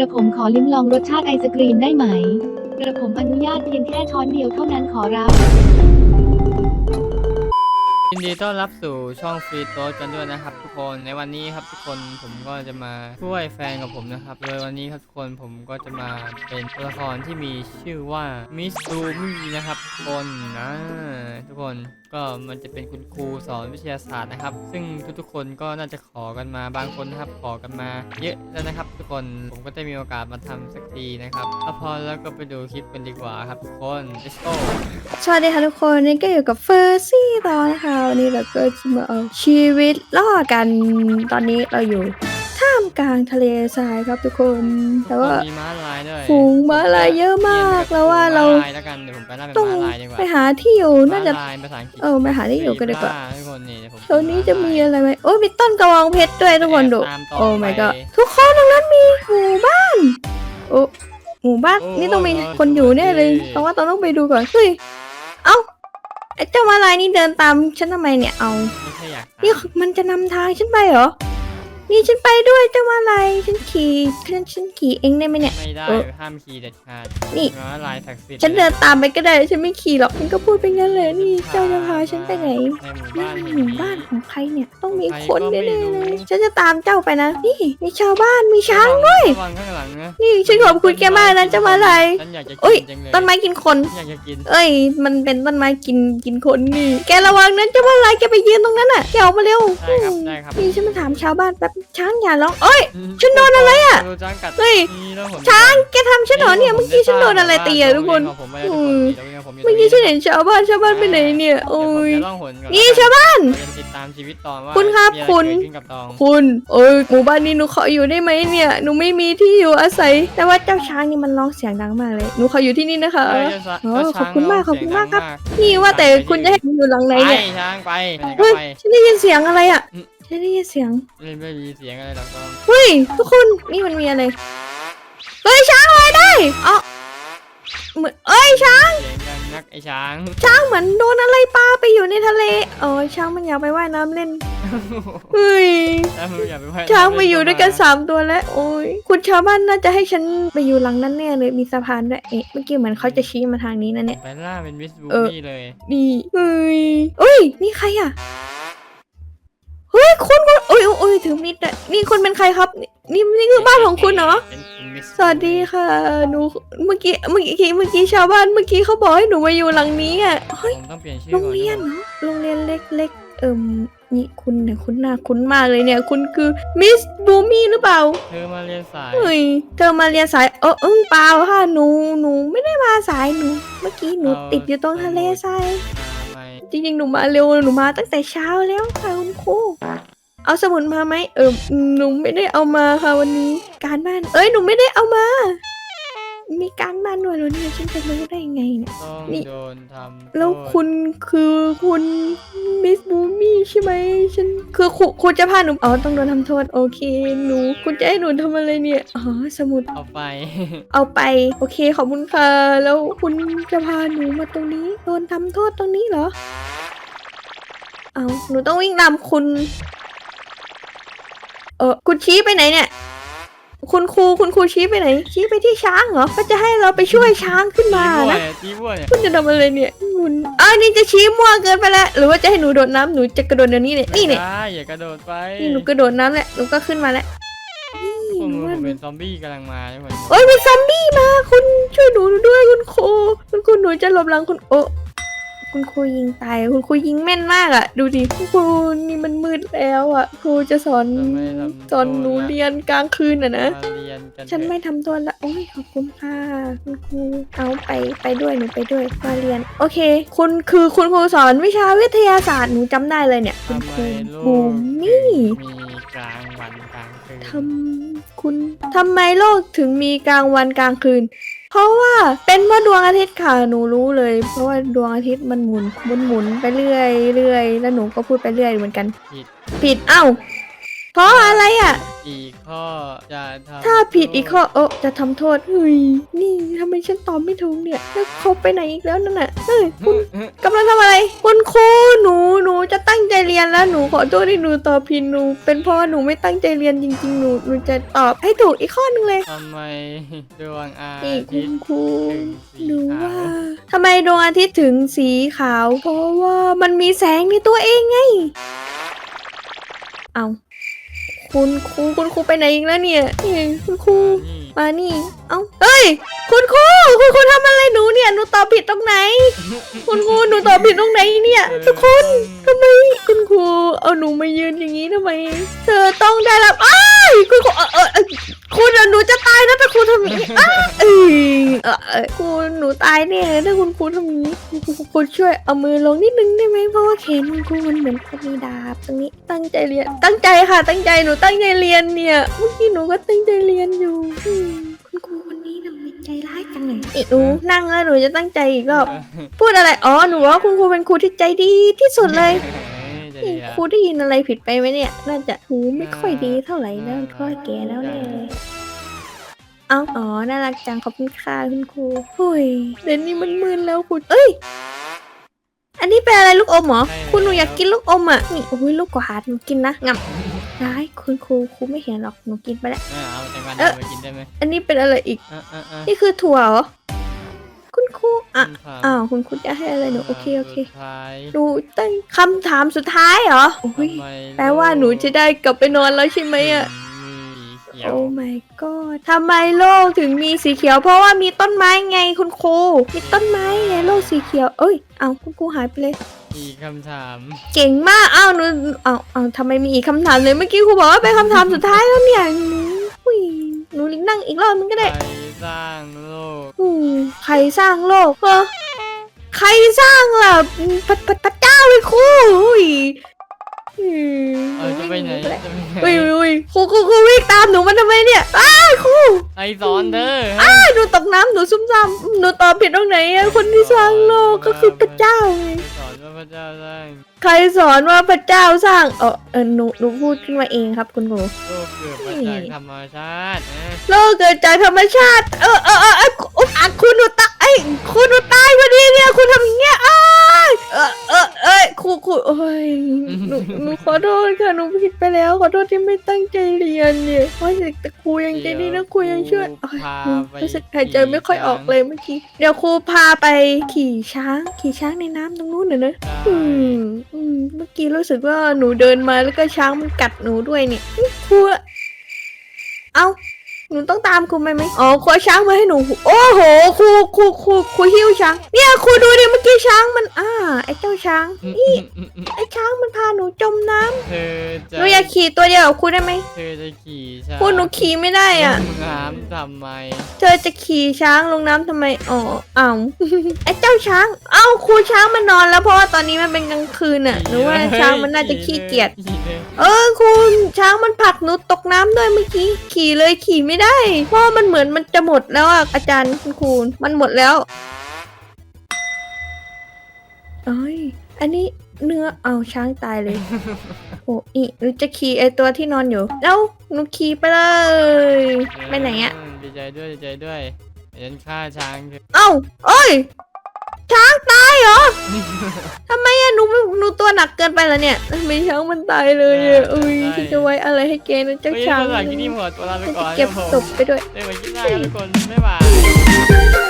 ระผมขอลิ้มลองรสชาติไอศกรีมได้ไหม กระผมอนุญาตเพียงแค่ช้อนเดียวเท่านั้นขอรับ ยินดีต้อนรับสู่ช่องฟรีโต๊ดกันด้วยนะครับ ทุกคนในวันนี้ครับทุกคนผมก็จะมาช่วยแฟนกับผมนะครับโดยวันนี้ครับทุกคนผมก็จะมาเป็นตัวละครที่มีชื่อว่ามิสซูมี่นะครับทุกคนนะทุกคนก็มันจะเป็นคุณครูสอนวิทยาศาสตร์นะครับ ซึ่งทุกๆคนก็น่าจะขอกันมาบางคนนะครับขอกันมา เยอะแล้วนะครับ ทุกคนผมก็ได้มีโอกาสมาทำสักทีนะครับถ้าพอแล้วก็ไปดูคลิปกันดีกว่าครับทุกคน let's go สวัสดีค่ะทุกคนนี่ก็อยู่กับเฟอร์ซี่ตอนนะคะวันนี้เราก็จะมาเอาชีวิตรอดกันตอนนี้เราอยู่ท่ามกลางทะเลทรายครับทุกคนแต่ว่ามีม้าลายด้วยฝูงม้าลายเยอะมากแล้วว่าเราม้ลายแล้วกันเดี๋ยวผมไปล่าเป็นต้องม้าลายดีกว่าไปหาที่อยู่น่าจะม้ลายภาษาอังกฤษเออไปหาที่อยู่กันดีกว่าบ้ทุกคนนี่เดี๋ยวผมตรงนี้จะมีอะไรไหมโอ้ยมีต้นกระบองเพชรด้วยทุกคนดูตามต่โอ้ไป my god ทุกคนตรงนั้นมีหมู่บ้านโอ้หมู่บ้านโอ้นี่ต้องมีโอ้คนอยู่แน่เลยโอ้เพราะว่าต้องต้องไปดูก่อนเฮ้ยเอ้าไอ้ เจ้ามาลายนี่เดินตามฉันทำไมเนี่ยเอาไม่ใช่อยากนี่มันจะนำทางฉันไปเหรอ นี่ฉันไปด้วยเจ้ามาลายฉันขี่ฉันฉันขี่เองได้ไหมเนี่ย ไม่ได้เออห้ามขี่เด็ดขาดนี่ม้าลายศักดิ์สิทธิ์ฉันเดินตามไปก็ได้ ฉันไม่ขี่หรอกฉันก็พูดไปงั้นเลยนี่เจ้าจะพาฉันไปไหนในหมู่บ้านนี่หแห่งมู่บ้านของใครเนี่ยต้องมีใครคนก็ไม่แน่รู้ๆเลยฉันจะตามเจ้าไปนะ นี่มีชาวบ้านมีช้าง ด้วยระวังข้างหลังนะนี่ฉันขอบคุณแกมากนะเจ้ามาลาย ฉันอยากจะอุ๊กิย นจังเลยต้นไม้กินคนฉันอยากจะกินเอ้ย มันเป็นต้นไม้กินกินคนนี่ แกระวังนะเจ้ามาลายแกไปยืนตรงนั้นน่ะแกออกมาเร็วได้ครับได้ครับนี่ฉันมาถามชาวบ้านแป๊บช้างอย่าร้องเอ้ย ฉันโดนอะไรอะโดนช้างกัดเฮ้ย นี่แล้วผมช้างแกทำฉันเหรอเนี่ยเมื่อกี้ฉันโดนอะไรตีอะทุกคนผมไม่ได้ทุกคนอืมเดี๋ยวผมอยู่เมื่อกี้ฉันเห็นชาวบ้านชาวบ้านไปไหนเนี่ยโอ้ย เดี๋วผมจะล่องหนก่อนนี่ชาวบ้าน เราจะติดตามชีวิตตอนว่าคุณครับมีอะไคุณ เกิดขึ้นกับตองคุณเอ้ยหมู่บ้านนี้หนูขออยู่ได้ไหมเนี่ยหนูไม่มีที่อยู่อาศัย แต่ว่าเจ้าช้างนี่มันร้องเสียงดังมากเลยหนูขออยู่ที่นี่นะคะ เอ้ยเจ้าช้างโอ้เจ้าขอบคุณมากขอบคุณมากครับ เสียงดังนี่ว่าแต่คุณจะให้หนูอยู่หลังไหนไปเนี่ยช้างไปไปไหนก็เฮ้ยไปฉันได้ยินเสียงอะไรอะอืม ฉันได้ยินเสียง ไม่ไม่มีเสียงอะไรหรอกตองเฮ้ย ทุกคนนี่มันมีอะไร เฮ้ย ช้างลอยได้เอ๋อเหมือนเอ้ยช้าง เสียงดังนักไอ้ช้างช้างเหมือนโดนอะไรปลาไปอยู่ในทะเลเออช้างมันอยากไปว่ายน้ำเล่นเฮ้ย ช้างอย่าไปว่ช้างไปอยู่ด้วยกันสามตัวแล้ว โอ้ย คุณชาวบ้านน่าจะให้ฉันไปอยู่หลังนั้นแน่เลย มีสะพานด้วย เอ๊ะ เมื่อกี้เหมือนเขาจะชี้มาทางนี้นะเนี่ย ไปล่าเป็นมิสบูเออมี่เลยนี่เฮ้ยเอ้ย นี่ใครอะ เฮ้ยคุณคุณโอ้ยโอ้ยถือมีดอะนี่คุณเป็นใครครับ นี่นี่คือบ้านของคุณเหรอเป็นคุณมิสสวัสดีค่ะ หนูเมื่อกี้เมื่อกี้เมื่อกี้ชาวบ้านเมื่อกี้เขาบอกให้หนูมาอยู่หลังนี้อะเฮ้ยผมต้องเปลี่ยนชื่อโรงก่อนเรียนเหรอโรงเรียนเล็กๆเอิ่มนี่คุณเนี่ยคุณหน้าคุณมากเลยเนี่ย คุณคือมิสบูมี่หรือเปล่าเธอมาเรียนสาย เฮ้ยเธอมาเรียนสายเออเอึ้งเปล่าค่ะหนูหนูไม่ได้มาสายหนู เมื่อกี้หนูติดอยู่ตรงทะเลทรายมาไหม จริงๆ หนูมาเร็วหนูมาตั้งแต่เช้าแล้วค่ะคุณครูเอาสมุดมาไหมเออหนูไม่ได้เอามาค่ะวันนี้ การบ้าน เอ้ยหนูไม่ได้เอามา มีการบ้านด้วยเหรอเนี่ยฉันจะรู้ได้ไงเนี่ย ต้องนี่ โดนทำแล้วโทษคุณคือคุณมิสบูมี่ใช่ไหมฉันคือครูครูจะพาหนูอ๋อต้องโดนทำโทษโอเคหนูคุณจะให้หนูทำอะไรเนี่ยอ๋อสมุดเอาไป เอาไปโอเคขอบคุณค่ะแล้วคุณจะพาหนูมาตรงนี้โดนทำโทษตรงนี้เหรอเอาหนูต้องวิ่งตามคุณเออคุณชี้ไปไหนเนี่ย คุณครูคุณครูชี้ไปไหน ชี้ไปที่ช้างเหรอก็จะให้เราไปช่วยช้างขึ้นมาจี้บ้วนะยจี้บ้วยเนี่ยคุณจะทำอะไรเนี่ยคุณอ้าวนี่จะชี้มั่วเกินไปแล้ว หรือว่าจะให้หนูโดดน้ำหนูจะกระโดดเดี๋ยวนี้เนี่ยนี่เนี่ยได้อย่ากระโดดไปนี่หนูกระโดดน้ำแล้วหนูก็ขึ้นมาแล้วนี่พวกหนูมึงว่าผมเป็นซอมบี้กำลังมาทุกคนโอ้ยมีซอมบี้มา คุณช่วยหนูด้วยคุณครูคุณครูหนูจะหลบหลังคุณโอ้ คุณครูยิงตาย คุณครูยิงแม่นมากอะดูดิคุณครูนี่มันมืดแล้วอะครูจะสอนจะไม่ทำสอนหนูเรียนกลางคืนอะนะ มาเรียนกันฉันไม่ทำตัวละ โอ้ยขอบคุณค่ะ คุณครูเอาไปไปด้วยหนูไปด้วยมาเรียน โอเค คุณคือคุณครูสอนวิชาวิทยาศาสตร์หนูจำได้เลยเนี่ย คุณทำคไมรูโลบูกมมี่มีกลางวันกลางคืนทำคุณทำไมโลกถึงมีกลางวันกลางคืน เพราะว่าเป็นเพราะดวงอาทิตย์ค่ะหนูรู้เลย เพราะว่าดวงอาทิตย์มันหมุนหมุนหมุนไปเรื่อยเรื่อยแล้วหนูก็พูดไปเรื่อยเหมือนกัน ผิด ผิดเอ้าเพราะอะไรอะออี กข้อจะทำถ้าผิดอีกข้อเออจะทำโทษเฮ้ยนี่ทำไมฉันตอบไม่ถูกเนี่ยแล้วเขาไปไหนอีกแล้วนั่นน่ะเฮ้ยคุณกำลังทำอะไรคุณครูหนูหนูจะตั้งใจเรียนแล้วหนูขอโทษที่หนูตอบผิดหนู เป็นเพราะว่าหนูไม่ตั้งใจเรียนจริง ๆ หนูหนูจะตอบให้ถูกอีกข้อหนึงเลย ทำไมดวงอานี่คุทิตณย์ ครูถึงสีหนูขาวว่าทำไมดวงอาทิตย์ถึงสีขาว เพราะว่ามันมีแสงในตัวเองไง เอา คุณครูคุณครูไปไหนอีกแล้วเนี่ยนี่คุณครู มานี่ เอ้า เฮ้ย คุณครู คุณครูทำอะไรหนูเนี่ย หนูตอบผิดตรงไหน คุณครู หนูตอบผิดตรงไหนเนี่ย ทุกคนทำไมคุณครูเอาหนูมายืนอย่างนี้ทำไม เธอต้องได้รับอ้ายคุณครูเออเออเออคุณอะหนูจะตายนะถ้าครูทำอย่างนี้อ้าเอยเออเออคุณหนูตายแน่ถ้าคุณครูทำอย่างนี้คุณครูคุณช่วยเอามือลงนิดนึงได้ไหมเพราะว่าแขนคุณครูมันเหมือนกับมีดาบตรงนี้ ตั้งใจเรียน ตั้งใจค่ะ ตั้งใจ หนูตั้งใจเรียนเนี่ย เมื่อกี้หนูก็ตั้งใจเรียนอยู่ ใจร้ายจังเลยอีหนูนั่งแล้วหนูจะตั้งใจอีกรอบพูดอะไรอ๋อหนูว่าคุณครูเป็นครูที่ใจดีที่สุดเลยจะนี่ดีอะครูได้ยินอะไรผิดไปไหมเนี่ย น่าจะหูไม่ค่อยดีเท่าไหร่นะเพราะว่าแก่แล้วแน่เลยเอาอ๋อ น่ารักจังขอบคุณค่ะคุณครูเฮ้ยเดี๋ยวนี้มันมึนแล้วคุณ เอ้ย อันนี้เป็นอะไรลูกอมเหรอ คุณหนูอยากกินลูกอมอะ นี่โอ้ยลูกกวาดหนูกินนะงับ ร้ายคุณครูครูไม่เห็นหรอกหนูกินไปแล้ว เออเอาแตงกวาเอ๊ะไปกินได้ไหมอันนี้เป็นอะไรอีก เออเออเออนี่คือถั่วเหรอ คุณครูอะคำถามอ้าวคุณครูจะให้อะไรหนูโอเคโอเคสุดท้ายหนูตั้งคำถามสุดท้ายเหรอโอ้ยทำไมแปลว่าหนูจะได้กลับไปนอนแล้วใช่ไหมอะถึงมีสีเขียวโอ้ my god ทำไมโลกถึงมีสีเขียว เพราะว่ามีต้นไม้ไงคุณครู มีต้นไม้ไงโลกสีเขียว เอ้ย เอาคุณครูหายไปเลย อีกคำถาม เก่งมากเอาหนูเอาเอาทำไมมีอีกคำถามเลย เมื่อกี้ครูบอกว่าเป็นคำถามสุดท้ายแล้วเนี่ยหนูอุ้ยหนูนั่งอีกรอบมันก็ใคได้รสร้างโลก อืมใครสร้างโลกเออใครสร้างล่ะอืมพระพระพระเจ้าเลยครูอุ้ยอืม เออจะไปไหนจะไปไหนอุ้ยอุ้ยครูครูครูวิ่งตามหนูมาทำไมเนี่ยอ้าวครูใครสอนเธออ้าวหนูตกน้ำหนูซุ่มซ่ามหนูตอบผิดตรงไหนอะคนที่สร้างโลกก็คือพระเจ้าไงสอนว่าพระเจ้าสร้างใครสอนว่าพระเจ้าสร้างเออเออหนูหนูพูดขึ้นมาเองครับคุณครูโลกเกิดมาจากธรรมชาตินะโลกเกิดจากธรรมชาติ เออเออเออเอออุ๊ยอะคุณหนูตายเอ้ย คุณหนูตายพอดีเนี่ย คุณทำอย่างเงี้ยอ้ายเออเออเอ้ยครูครูโอ้ยหนูหนูขอโทษค่ะหนูผิดไปแล้ว ขอโทษที่ไม่ตั้งใจเรียนเนี่ยว่าแต่ครูยังใจดีนะครูยังช่วยโอ้ยพาไปรู้สึกหายใจไม่ค่อยออกเลยเมื่อกี้เดี๋ยวครูพาไปขี่ช้าง ขี่ช้างในน้ำตรงนู้นน่ะนะอืมอืมเมื่อกี้รู้สึกว่าหนูเดินมาแล้วก็ช้างมันกัดหนูด้วยเนี่ยอื้อครูอะเอา หนูต้องตามครูไปไหมอ๋อครูเอาช้างมาให้หนู โอ้โหครูครูครูครูหิ้วช้าง เนี่ยครูดูดิเมื่อกี้ช้างมัน อ่า ไอ้เจ้าช้าง นี่ไอ้ช้างมันพาหนูจมน้ำเธอจะหนูอยากขี่ตัวเดียวกับครูได้ไหมเธอจะขี่ช้างครูหนูขี่ไม่ได้อะลงน้ำทำไม เธอจะขี่ช้างลงน้ำทำไม อ๋ออ้าวไอ้เจ้าช้าง เอ้าครูช้างมันนอนแล้วเพราะว่าตอนนี้มันเป็นกลางคืนน่ะหนูว่าช้างมันน่าจะขี้เกียจขี่เลยเออคุณช้างมันผลักหนูตกน้ำด้วยเมื่อกี้ ขี่เลยขี่ไม่ได้ เพราะว่ามันเหมือนมันจะหมดแล้วอะอาจารย์คุณครูมันหมดแล้วเอ้ยอันนี้เนื้อเอาช้างตายเลย โอ้อีหนูจะขี่ไอตัวที่นอนอยู่แล้วหนูขี่ไปเลยไปไหนอะ ดีใจด้วยดีใจด้วยเห็นฆ่าช้างเถอะเอ้าเอ้ย ช้างตายเหรอ ทำไมอะหนูไม่หนูตัวหนักเกินไปแล้วเนี่ยทำไมช้างมันตายเลยอะอุ้ยฉันจะไว้อะไรให้แกนะเจ้าเฮ้ยช้างภาษาที่นี่หมดตัวลาไปฉันก่อจะนเก็บครับผมศพไปด้วยเจอกันคลิปหน้าครับทุกคน บ๊ายบาย